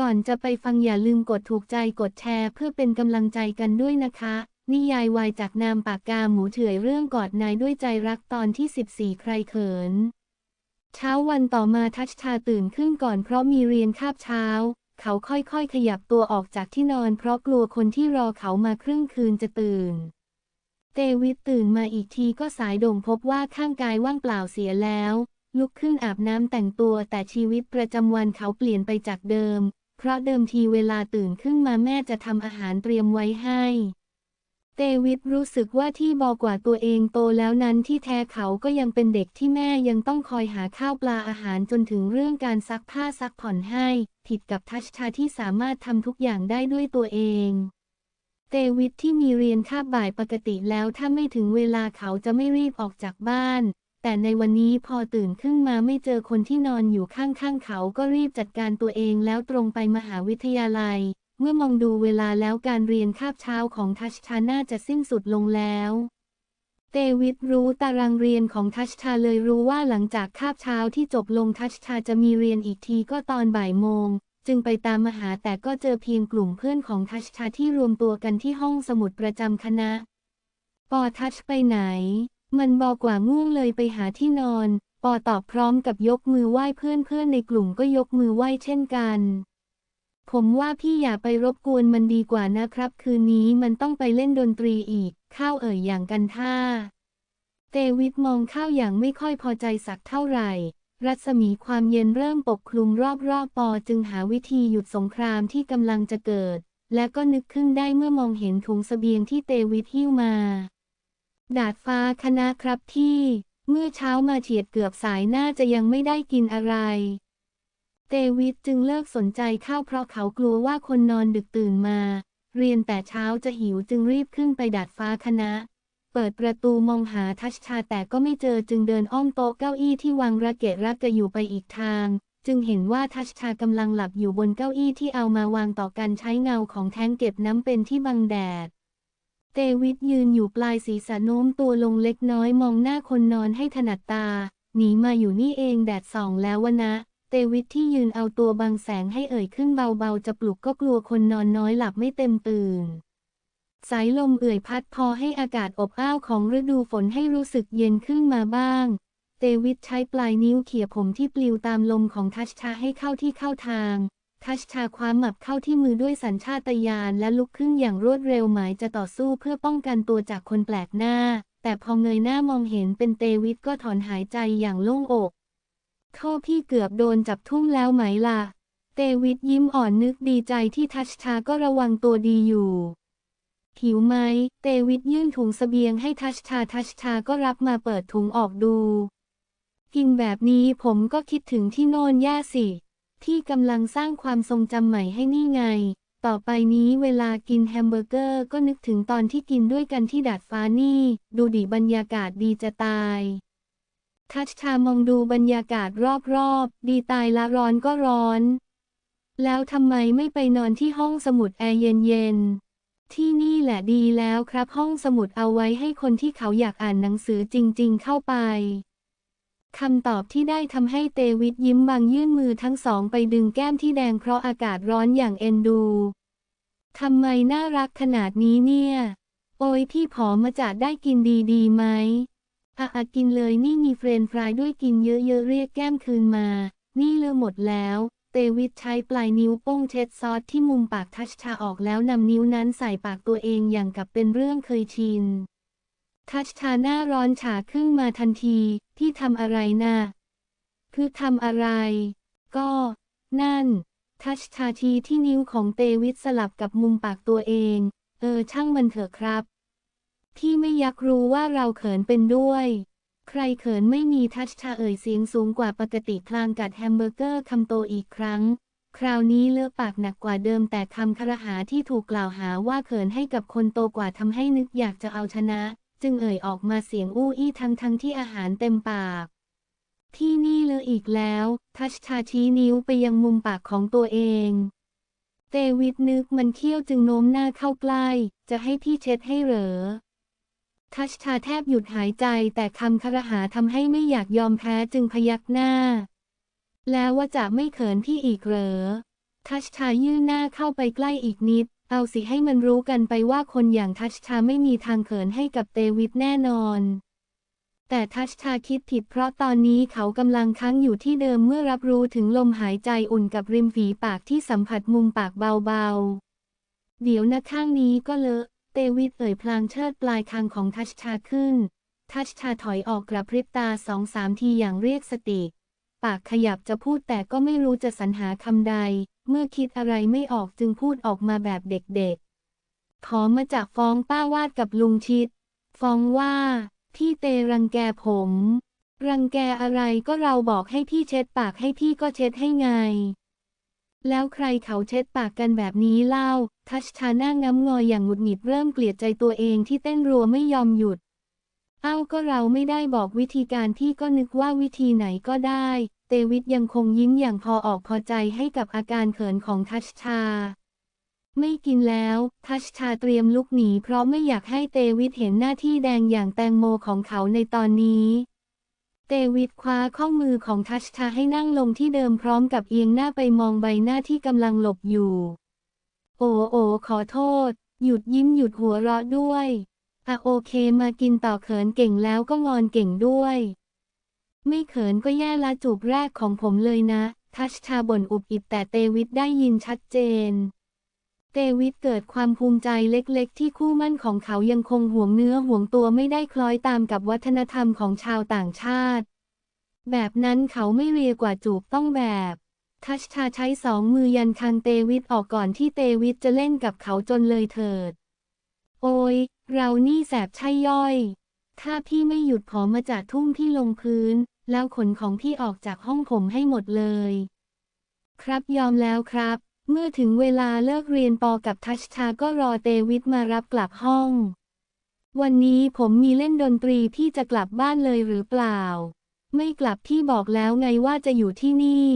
ก่อนจะไปฟังอย่าลืมกดถูกใจกดแชร์ เพื่อเป็นกำลังใจกันด้วยนะคะ นิยายวายจากนามปากกาหมูเฉอยเรื่องกอดนายด้วยใจรักตอนที่ 14 ใครเขิน เช้าวันต่อมาทัชชาตื่นขึ้นก่อนเพราะมีเรียนคาบเช้า เขาค่อยๆ ขยับตัวออกจากที่นอน เพราะกลัวคนที่รอเขามาครึ่งคืนจะตื่น เตวิตตื่นมาอีกทีก็สายโด่งพบว่าข้างกายว่างเปล่าเสียแล้ว ลุกขึ้นอาบน้ำแต่งตัวแต่ชีวิตประจำวันเขาเปลี่ยนไปจากเดิม เพราะเดิมทีเวลาตื่นขึ้นมาแม่จะทำอาหารเตรียมไว้ให้ เตวิตรู้สึกว่าที่บอกว่าตัวเองโตแล้วนั้นที่แท้เขาก็ยังเป็นเด็กที่แม่ยังต้องคอยหาข้าวปลาอาหารจนถึงเรื่องการซักผ้าซักผ่อนให้ ผิดกับทัชชาที่สามารถทำทุกอย่างได้ด้วยตัวเองเตวิตที่มีเรียนคาบบ่ายปกติแล้วถ้าไม่ถึงเวลาเขาจะไม่รีบออกจากบ้าน แต่ในวันนี้พอตื่นขึ้นมาไม่เจอคนที่นอนอยู่ข้างๆเขาก็รีบจัดการตัวเองแล้วตรงไปมหาวิทยาลัย เมื่อมองดูเวลาแล้วการเรียนคาบเช้าของทัชชาน่าจะสิ้นสุดลงแล้วเตวิตรู้ตารางเรียนของทัชชาเลยรู้ว่าหลังจากคาบเช้าที่จบลงทัชชาจะมีเรียนอีกทีก็ตอนบ่ายโมง จึงไปตามมาหาแต่ก็เจอเพียงกลุ่มเพื่อนของทัชชาที่รวมตัวกันที่ห้องสมุดประจำคณะ ปอทัชไปไหน มันบอกว่าง่วงเลยไปหาที่นอน ปอตอบพร้อมกับยกมือไหว้เพื่อนเพื่อนในกลุ่มก็ยกมือไหว้เช่นกัน ผมว่าพี่อย่าไปรบกวนมันดีกว่านะครับ คืนนี้มันต้องไปเล่นดนตรีอีก ข้าวเอ่ยอย่างกันท่า เตวิทมองข้าวอย่างไม่ค่อยพอใจสักเท่าไหร่ รัศมีความเย็นเริ่มปกคลุมรอบๆปอจึงหาวิธีหยุดสงครามที่กำลังจะเกิด และก็นึกขึ้นได้เมื่อมองเห็นถุงเสบียงที่เตวิทหิ้วมา ดาดฟ้าคณะครับที่ เมื่อเช้ามาเฉียดเกือบสายน่าจะยังไม่ได้กินอะไร เตวิทจึงเลิกสนใจข้าวเพราะเขากลัวว่าคนนอนดึกตื่นมา เรียนแต่เช้าจะหิวจึงรีบขึ้นไปดาดฟ้าคณะ เปิดประตูมองหาทัชชาแต่ก็ไม่เจอจึงเดินอ้อมโต๊ะเก้าอี้ที่วางระเกะระกะอยู่ไปอีกทางจึงเห็นว่าทัชชากำลังหลับอยู่บนเก้าอี้ที่เอามาวางต่อกันใช้เงาของแท้งเก็บน้ำเป็นที่บังแดด เตวิทยืนอยู่ปลายศีรษะโน้มตัวลงเล็กน้อยมองหน้าคนนอนให้ถนัดตา หนีมาอยู่นี่เองแดดส่องแล้ววะนะ เตวิทที่ยืนเอาตัวบังแสงให้เอ่ยขึ้นเบาๆ จะปลุกก็กลัวคนนอนน้อยหลับไม่เต็มตื่น สายลมเอื่อยพัดพอให้อากาศอบอ้าวของฤดูฝนให้รู้สึกเย็นขึ้นมาบ้าง เตวิทใช้ปลายนิ้วเขี่ยผมที่ปลิวตามลมของทัชชาให้เข้าที่เข้าทาง ทัชชาคว้าหมับเข้าที่มือด้วยสัญชาตญาณและลุกขึ้นอย่างรวดเร็วหมายจะต่อสู้เพื่อป้องกันตัวจากคนแปลกหน้า แต่พอเงยหน้ามองเห็นเป็นเตวิทก็ถอนหายใจอย่างโล่งอกโทษพี่เกือบโดนจับทุ่มแล้วไหมล่ะ เตวิทยิ้มอ่อนนึกดีใจที่ทัชชาก็ระวังตัวดีอยู่ หิวไหม เตวิทยื่นถุงเสบียงให้ทัชชาทัชชาก็รับมาเปิดถุงออกดู กินแบบนี้ผมก็คิดถึงที่โน่นย่สิ ที่กำลังสร้างความทรงจำใหม่ให้นี่ไง ต่อไปนี้เวลากินแฮมเบอร์เกอร์ก็นึกถึงตอนที่กินด้วยกันที่ดาดฟ้านี่ ดูดิบรรยากาศดีจะตาย ทัชชามองดูบรรยากาศรอบๆ ดีตายละร้อนก็ร้อน แล้วทำไมไม่ไปนอนที่ห้องสมุดแอร์เย็นๆที่นี่แหละดีแล้วครับห้องสมุดเอาไว้ให้คนที่เขาอยากอ่านหนังสือจริง ๆ เข้าไป คำตอบที่ได้ทำให้เตวิทยิ้มบางยื่นมือทั้งสองไปดึงแก้มที่แดงเพราะอากาศร้อนอย่างเอ็นดู ทำไมน่ารักขนาดนี้เนี่ย โอ้ยพี่ผอมมาจะได้กินดีๆไหมอะอะกินเลยนี่มีเฟรนฟรายด้วยกินเยอะๆเรียกแก้มคืนมา นี่เลือหมดแล้ว เตวิทใช้ปลายนิ้วโป้งเช็ดซอสที่มุมปากทัชชาออกแล้วนำนิ้วนั้นใส่ปากตัวเองอย่างกับเป็นเรื่องเคยชิน ทัชชาหน้าร้อนฉาขึ้นมาทันทีที่ทำอะไรนะ่ะคือทำอะไร ก็ นั่น ทัชชาทีที่นิ้วของเตวิทสลับกับมุมปากตัวเอง เออช่างมันเถอะครับพี่ไม่อยากรู้ว่าเราเขินเป็นด้วย ใครเขินไม่มีทัชชาเอ่ยเสียงสูงกว่าปกติพลางกัดแฮมเบอร์เกอร์คำโตอีกครั้ง คราวนี้เลือกปากหนักกว่าเดิมแต่คำคารหาที่ถูกกล่าวหาว่าเขินให้กับคนโตกว่าทำให้นึกอยากจะเอาชนะ จึงเอ่ยออกมาเสียงอู้อี้ทั้งทั้งที่อาหารเต็มปาก ที่นี่เลยอีกแล้ว ทัชชาชี้นิ้วไปยังมุมปากของตัวเอง เตวิทนึกมันเคี้ยวจึงโน้มหน้าเข้าใกล้ จะให้พี่เช็ดให้เหรอ ทัชชาแทบหยุดหายใจแต่คำคารหาทำให้ไม่อยากยอมแพ้จึงพยักหน้า แล้วว่าจะไม่เขินพี่อีกเหรอทัชชายื่นหน้าเข้าไปใกล้อีกนิด เอาสิให้มันรู้กันไปว่าคนอย่างทัชชาไม่มีทางเขินให้กับเตวิดแน่นอน แต่ทัชชาคิดผิดเพราะตอนนี้เขากำลังค้างอยู่ที่เดิมเมื่อรับรู้ถึงลมหายใจอุ่นกับริมฝีปากที่สัมผัสมุมปากเบาๆ เดี๋ยวนะข้างนี้ก็เลอะเตวิดเอ่ยพลางเชิดปลายคางของทัชชาขึ้น ทัชชาถอยออกกระพริบตาสองสามทีอย่างเรียกสติ ปากขยับจะพูดแต่ก็ไม่รู้จะสรรหาคำใด เมื่อคิดอะไรไม่ออกจึงพูดออกมาแบบเด็กๆ ขอมาจากฟ้องป้าวาดกับลุงชิด ฟ้องว่า พี่เตรังแกผม รังแกอะไรก็เราบอกให้พี่เช็ดปากให้พี่ก็เช็ดให้ไง แล้วใครเขาเช็ดปากกันแบบนี้เล่า ทัชชาน้าง้ำงอยอย่างหงุดหงิดเริ่มเกลียดใจตัวเองที่เต้นรัวไม่ยอมหยุดเอ้าก็เราไม่ได้บอกวิธีการพี่ก็นึกว่าวิธีไหนก็ได้ วิทยังคงยิ้มอย่างพอออกพอใจให้กับอาการเขินของทัชชา ไม่กินแล้ว ทัชชาเตรียมลุกหนีเพราะไม่อยากให้เตวิทเห็นหน้าที่แดงอย่างแตงโมของเขาในตอนนี้เตวิทคว้าข้อมือของทัชชาให้นั่งลงที่เดิมพร้อมกับเอียงหน้าไปมองใบหน้าที่กำลังหลบอยู่ โอ้โอ ขอโทษ หยุดยิ้มหยุดหัวเราะด้วยอะโอเคมากินต่อเขินเก่งแล้วก็งอนเก่งด้วย ไม่เขินก็แย่ละจูบแรกของผมเลยนะ ทัชชาบ่นอุบอิบแต่เตวิทได้ยินชัดเจน เตวิทเกิดความภูมิใจเล็กๆ ที่คู่มั่นของเขายังคงห่วงเนื้อห่วงตัวไม่ได้คล้อยตามกับวัฒนธรรมของชาวต่างชาติ แบบนั้นเขาไม่เรียกว่าจูบต้องแบบ ทัชชาใช้สองมือยันคางเตวิทออกก่อนที่เตวิทจะเล่นกับเขาจนเลยเถิด โอ้ยเรานี่แสบใช่ย่อย ถ้าพี่ไม่หยุดผอมาจากทุ่งพี่ลงพื้น แล้วขนของพี่ออกจากห้องผมให้หมดเลย ครับยอมแล้วครับ เมื่อถึงเวลาเลิกเรียนปอกับทัชชาก็รอเตวิทมารับกลับห้อง วันนี้ผมมีเล่นดนตรีพี่จะกลับบ้านเลยหรือเปล่า ไม่กลับพี่บอกแล้วไงว่าจะอยู่ที่นี่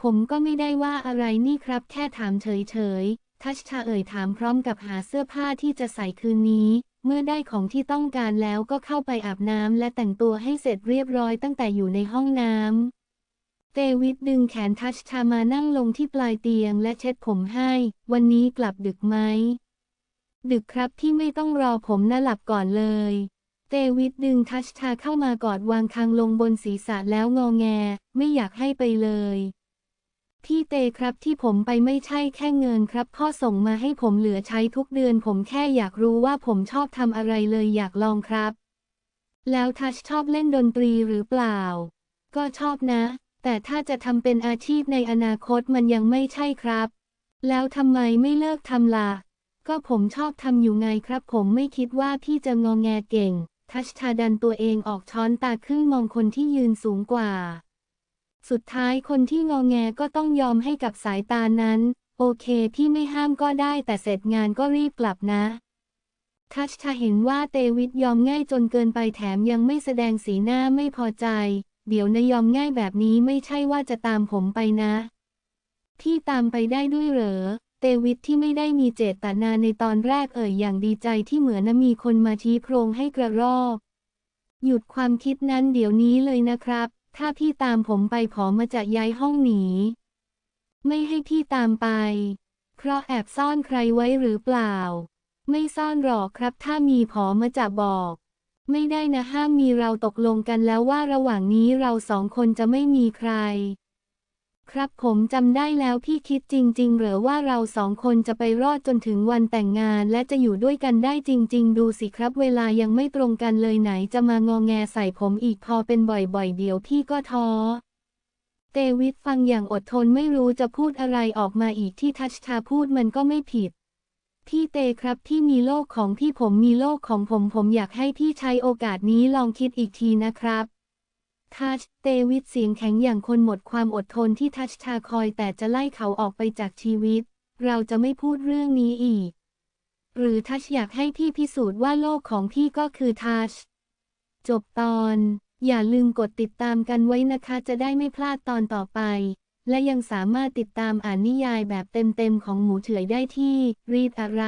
ผมก็ไม่ได้ว่าอะไรนี่ครับ แค่ถามเฉยๆทัชชาเอ่ยถามพร้อมกับหาเสื้อผ้าที่จะใส่คืนนี้ เมื่อได้ของที่ต้องการแล้วก็เข้าไปอาบน้ำและแต่งตัวให้เสร็จเรียบร้อยตั้งแต่อยู่ในห้องน้ำ เตวิดดึงแขนทัชชามานั่งลงที่ปลายเตียงและเช็ดผมให้ วันนี้กลับดึกไหม ดึกครับที่ไม่ต้องรอผมน่ะหลับก่อนเลย เตวิดดึงทัชชาเข้ามากอดวางคางลงบนศีรษะแล้วงอแง ไม่อยากให้ไปเลย พี่เตครับที่ผมไปไม่ใช่แค่เงินครับพ่อส่งมาให้ผมเหลือใช้ทุกเดือน ผมแค่อยากรู้ว่าผมชอบทำอะไรเลยอยากลองครับ แล้วทัชชอบเล่นดนตรีหรือเปล่า ก็ชอบนะ แต่ถ้าจะทำเป็นอาชีพในอนาคตมันยังไม่ใช่ครับ แล้วทำไมไม่เลิกทำล่ะก็ผมชอบทำอยู่ไงครับ ผมไม่คิดว่าพี่จะงองแงเก่ง ทัชชาดันตัวเองออกช้อนตาครึ่งมองคนที่ยืนสูงกว่า สุดท้ายคนที่งองแงก็ต้องยอมให้กับสายตานั้น โอเคพี่ไม่ห้ามก็ได้แต่เสร็จงานก็รีบกลับนะ ทัชชาเห็นว่าเตวิทยอมง่ายจนเกินไปแถมยังไม่แสดงสีหน้าไม่พอใจ เดี๋ยวนะยอมง่ายแบบนี้ไม่ใช่ว่าจะตามผมไปนะ พี่ตามไปได้ด้วยเหรอ เตวิทที่ไม่ได้มีเจตนาในตอนแรกเอ่ยอย่างดีใจที่เหมือนมีคนมาชี้โพรงให้กระรอกหยุดความคิดนั้นเดี๋ยวนี้เลยนะครับ ถ้าพี่ตามผมไปผอมาจะย้ายห้องหนี ไม่ให้พี่ตามไป เพราะแอบซ่อนใครไว้หรือเปล่า ไม่ซ่อนหรอกครับ ถ้ามีผอมาจะบอก ไม่ได้นะห้ามมีเราตกลงกันแล้วว่าระหว่างนี้เราสองคนจะไม่มีใคร ครับผมจำได้แล้วพี่คิดจริง ๆ เหรือว่าเราสองคนจะไปรอดจนถึงวันแต่งงาน และจะอยู่ด้วยกันได้จริง ๆ ดูสิครับ เวลายังไม่ตรงกันเลยไหนจะมางองแงใส่ผมอีกพอเป็นบ่อยๆ เดี๋ยวพี่ก็ท้อเตวิทฟังอย่างอดทนไม่รู้จะพูดอะไรออกมาอีกที่ทัชชาพูดมันก็ไม่ผิด พี่เตครับพี่มีโลกของพี่ผมมีโลกของผมผมอยากให้พี่ใช้โอกาสนี้ลองคิดอีกทีนะครับ ทัชเตวิทเสียงแข็งอย่างคนหมดความอดทนที่ทัชชาคอยแต่จะไล่เขาออกไปจากชีวิต เราจะไม่พูดเรื่องนี้อีก หรือทัชอยากให้พี่พิสูจน์ว่าโลกของพี่ก็คือทัช จบตอน อย่าลืมกดติดตามกันไว้นะคะจะได้ไม่พลาดตอนต่อไป และยังสามารถติดตามอ่านนิยายแบบเต็มๆของหมูเฉอยได้ที่รีดอะไร